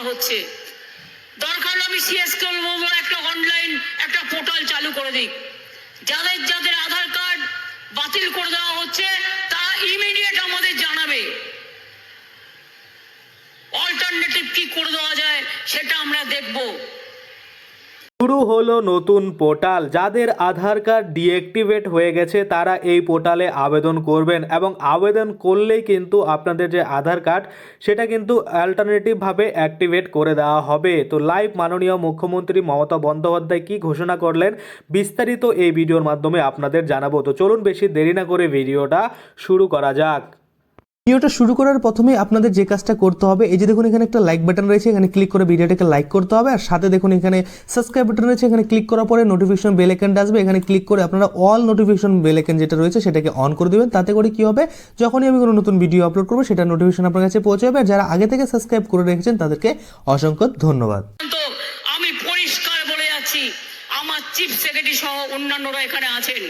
করা হচ্ছে। দরকার আমি সিএসকে বলব, একটা অনলাইন একটা পোর্টাল চালু করে দিই। যাদের যাদের আধার কার্ড বাতিল করে দেওয়া হচ্ছে তা ইমিডিয়েট আমাদের জানাবে। অল্টারনেটিভ কি করে দেওয়া যায়, সেটা আমরা দেখব। শুরু হলো নতুন পোর্টাল। যাদের আধার কার্ড ডিঅ্যাক্টিভেট হয়ে গেছে, তারা এই পোর্টালে আবেদন করবেন এবং আবেদন করলেই কিন্তু আপনাদের যে আধার কার্ড, সেটা কিন্তু অল্টারনেটিভভাবে অ্যাক্টিভেট করে দেওয়া হবে। তো লাইভ মাননীয় মুখ্যমন্ত্রী মমতা বন্দ্যোপাধ্যায় কি ঘোষণা করলেন, বিস্তারিত এই ভিডিওর মাধ্যমে আপনাদের জানাব। তো চলুন বেশি দেরি না করে ভিডিওটা শুরু করা যাক। ভিডিওটা শুরু করার প্রথমেই আপনাদের যে কাজটা করতে হবে, এই যে দেখুন এখানে একটা লাইক বাটন রয়েছে, এখানে ক্লিক করে ভিডিওটাকে লাইক করতে হবে, আর সাথে দেখুন এখানে সাবস্ক্রাইব বাটন রয়েছে, এখানে ক্লিক করার পরে নোটিফিকেশন বেল আইকনটা আসবে, এখানে ক্লিক করে আপনারা অল নোটিফিকেশন বেল আইকন যেটা রয়েছে সেটাকে অন করে দেবেন, তাতে করে কি হবে, যখনই আমি কোনো নতুন ভিডিও আপলোড করব, সেটা নোটিফিকেশন আপনার কাছে পৌঁছে যাবে, আর যারা আগে থেকে সাবস্ক্রাইব করে রেখেছেন তাদেরকে অসংখ্য ধন্যবাদ। আমি পরিষ্কার বলে যাচ্ছি, আমার চিফ সেক্রেটারি সহ অন্যান্যরা এখানে আছেন।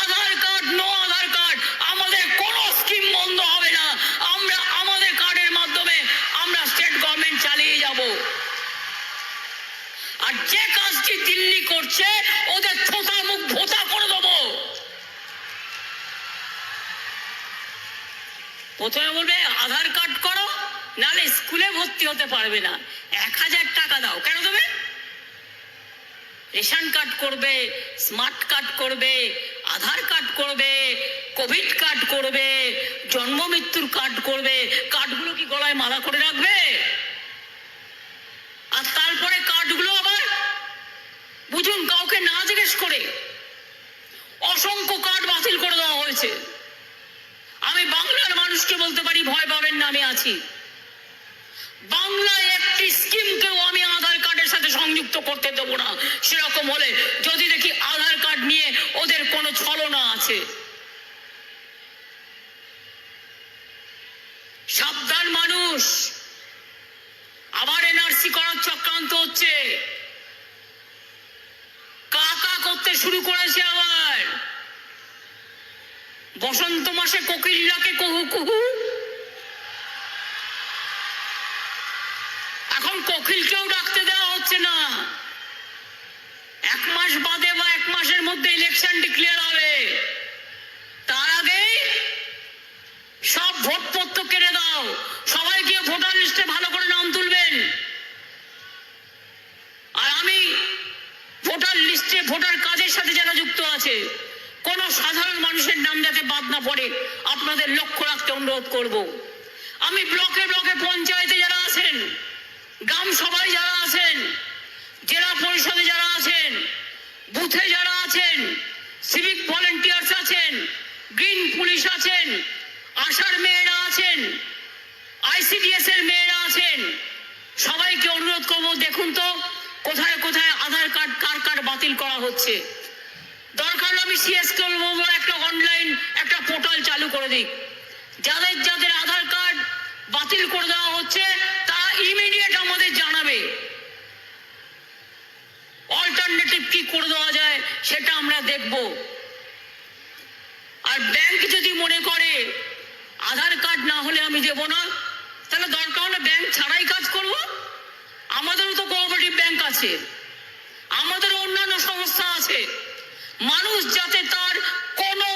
Aadhaar card no Aadhaar card আমাদের কোনো স্কিম বন্ধ হবে না আমরা আমাদের কার্ডের মাধ্যমে আমরা স্টেট গভর্নমেন্ট চালিয়ে যাব আর যে কাজটি দিল্লি করছে ওদের থোতা মুখ ভোতা করে দেবো প্রথমে বলবে, আধার কার্ড করো নালে স্কুলে ভর্তি হতে পারবে না। এক হাজার টাকা দাও। কেন দেবে? রেশন কার্ড করবে, স্মার্ট কার্ড করবে, আধার কার্ড করবে, কোভিড কার্ড করবে, জন্ম মৃত্যুর কার্ড করবে, কার্ডগুলো কি গলায় মালা করে রাখবে? আর তারপরে কার্ডগুলো আবার বুঝুন, কাউকে না জিজ্ঞেস করে অসংখ্য কার্ড বাতিল করে দেওয়া হয়েছে। মানুষকে বলতে পারি, ভয় পাবেন না, আমি আছি। বাংলায় একটি স্কিমকেও আমি আধার কার্ডের সাথে সংযুক্ত করতে দেবো না। সেরকম হলে যদি দেখি আধার কার্ড নিয়ে ওদের কোনো ছলনা আছে। সাবধান মানুষ। আবার এনআরসি করার চক্রান্ত হচ্ছে। কাকা করতে শুরু করেছে আবার। বসন্ত মাসে কোকিল্লাকে কুহু কুহু। এখন কোকিলকেও ডাকতে দেওয়া হচ্ছে না। এক মাস বাদে বা এক মাসের মধ্যে ইলেকশন ডিক্লেয়ার হবে। তার আগে সব ভোটপত্র কেড়ে দাও। সবাই গিয়ে ভোটার লিস্টে ভালো করে নাম তুলবেন। আর আমি ভোটার লিস্টে ভোটার কাজের সাথে যারা যুক্ত আছে কোন সাধারণ মানুষের নাম যাতে বাদ না পড়ে, আপনাদের লক্ষ্য রাখতে অনুরোধ করব। আমি ব্লকে ব্লকে পঞ্চায়েতে যারা আছেন, গ্রাম সভায় যারা আছেন, জেলা পরিষদে যারা আছেন, বুথে যারা আছেন সিভিক ভলেন্টিয়ার্স আছেন গ্রিন পুলিশ আছেন, আশার মেয়েরা আছেন আইসিডিএস এর মেয়েরা আছেন, সবাইকে অনুরোধ করব, দেখুন তো কোথায় কোথায় আধার কার্ড, কার কার্ড বাতিল করা হচ্ছে। দরকার আমি সিএসকে বলব একটা অনলাইন একটা পোর্টাল চালু করে দিক যাদের যাদের আধার কার্ড বাতিল করে দেওয়া হচ্ছে, তারা ইমিডিয়েট আমাদের জানাবে। অল্টারনেটিভ কি করে দেওয়া যায়, সেটা আমরা দেখব। আর ব্যাংক যদি মনে করে, আধার কার্ড না হলে আমি দেব না, তাহলে দরকার হলে ব্যাংক ছাড়াই কাজ করব। আমাদেরও তো কোঅপারেটিভ ব্যাংক আছে। আমাদের অন্যান্য সংস্থা আছে। মানুষ যাতে তার কোনো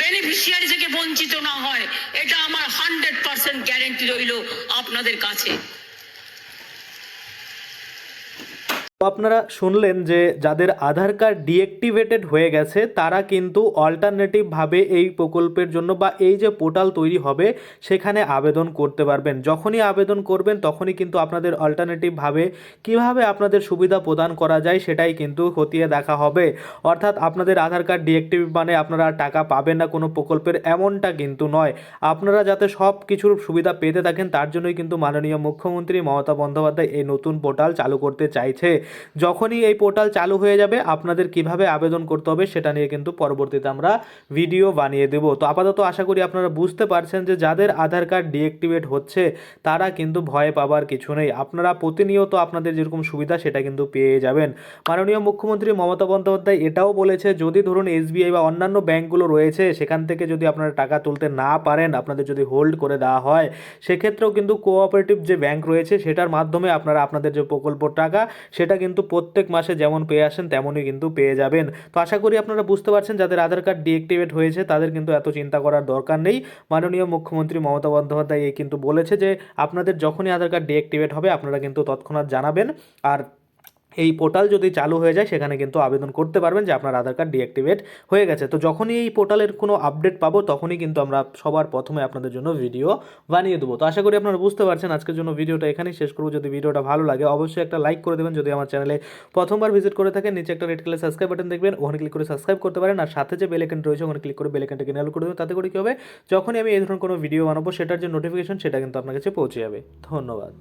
বেনিফিশিয়ারি থেকে বঞ্চিত না হয়, এটা আমার হান্ড্রেড পার্সেন্ট গ্যারেন্টি রইল আপনাদের কাছে। তো আপনারা শুনলেন যে যাদের আধার কার্ড ডিঅ্যাক্টিভেটেড হয়ে গেছে, তারা কিন্তু অল্টারনেটিভভাবে এই প্রকল্পের জন্য বা এই যে পোর্টাল তৈরি হবে, সেখানে আবেদন করতে পারবেন। যখনই আবেদন করবেন, তখনই কিন্তু আপনাদের অল্টারনেটিভভাবে কীভাবে আপনাদের সুবিধা প্রদান করা যায়, সেটাই কিন্তু খতিয়ে দেখা হবে। অর্থাৎ আপনাদের আধার কার্ড ডিঅ্যাক্টিভ মানে আপনারা টাকা পাবেন না কোনো প্রকল্পের এমনটা কিন্তু নয়। আপনারা যাতে সব কিছুর সুবিধা পেতে থাকেন, তার জন্যই কিন্তু মাননীয় মুখ্যমন্ত্রী মমতা বন্দ্যোপাধ্যায় এই নতুন পোর্টাল চালু করতে চাইছে। যখনই এই পোর্টাল চালু হয়ে যাবে, আপনাদের কীভাবে আবেদন করতে হবে সেটা নিয়ে কিন্তু পরবর্তীতে আমরা ভিডিও বানিয়ে দেব। তো আপাতত আশা করি আপনারা বুঝতে পারছেন যে যাদের আধার কার্ড ডিঅ্যাক্টিভেট হচ্ছে, তারা কিন্তু ভয় পাবার কিছু নেই। আপনারা প্রতিনিয়ত আপনাদের যেরকম সুবিধা, সেটা কিন্তু পেয়ে যাবেন। মাননীয় মুখ্যমন্ত্রী মমতা বন্দ্যোপাধ্যায় এটাও বলেছে, যদি ধরুন এসবিআই বা অন্যান্য ব্যাংকগুলো রয়েছে, সেখান থেকে যদি আপনারা টাকা তুলতে না পারেন, আপনাদের যদি হোল্ড করে দেওয়া হয়, সেক্ষেত্রেও কিন্তু কোঅপারেটিভ যে ব্যাংক রয়েছে, সেটার মাধ্যমে আপনারা আপনাদের যে প্রকল্প টাকা, সেটা কিন্তু প্রত্যেক মাসে যেমন পেয়ে আসেন, তেমনই কিন্তু পেয়ে যাবেন। তো আশা করি আপনারা বুঝতে পারছেন, যাদের আধার কার্ড ডিঅ্যাক্টিভেট হয়েছে, তাদের কিন্তু এত চিন্তা করার দরকার নেই। মাননীয় মুখ্যমন্ত্রী মমতা বন্দ্যোপাধ্যায় এই কিন্তু বলেছে যে, আপনাদের যখনই আধার কার্ড ডিঅ্যাক্টিভেট হবে, আপনারা কিন্তু তৎক্ষণাৎ জানাবেন। আর এই পোর্টাল যদি চালু হয়ে যায়, সেখানে কিন্তু আবেদন করতে পারবেন যে আপনার আধার কার্ড ডিঅ্যাক্টিভেট হয়ে গেছে। তো যখনই এই পোর্টালের কোনো আপডেট পাবো, তখনই কিন্তু আমরা সবার প্রথমে আপনাদের জন্য ভিডিও বানিয়ে দেবো। তো আশা করি আপনারা বুঝতে পারছেন আজকের জন্য ভিডিওটা এখানেই শেষ করব। যদি ভিডিওটা ভালো লাগে, অবশ্যই একটা লাইক করে দেবেন। যদি আমার চ্যানেলে প্রথমবার ভিজিট করে থাকেন, নিচে একটা রেড কালার সাবস্ক্রাইব বাটন দেখবেন, ওখানে ক্লিক করে সাবস্ক্রাইব করতে পারেন। আর সাথে যে বেল আইকন রয়েছে, ওখানে ক্লিক করে বেল আইকনটাকে নেল করে দেবেন। তাতে করে কী হবে? যখনই আমি এই ধরনের কোনো ভিডিও বানাবো, সেটার যে নোটিফিকেশন সেটা কিন্তু আপনার কাছে পৌঁছে যাবে। ধন্যবাদ।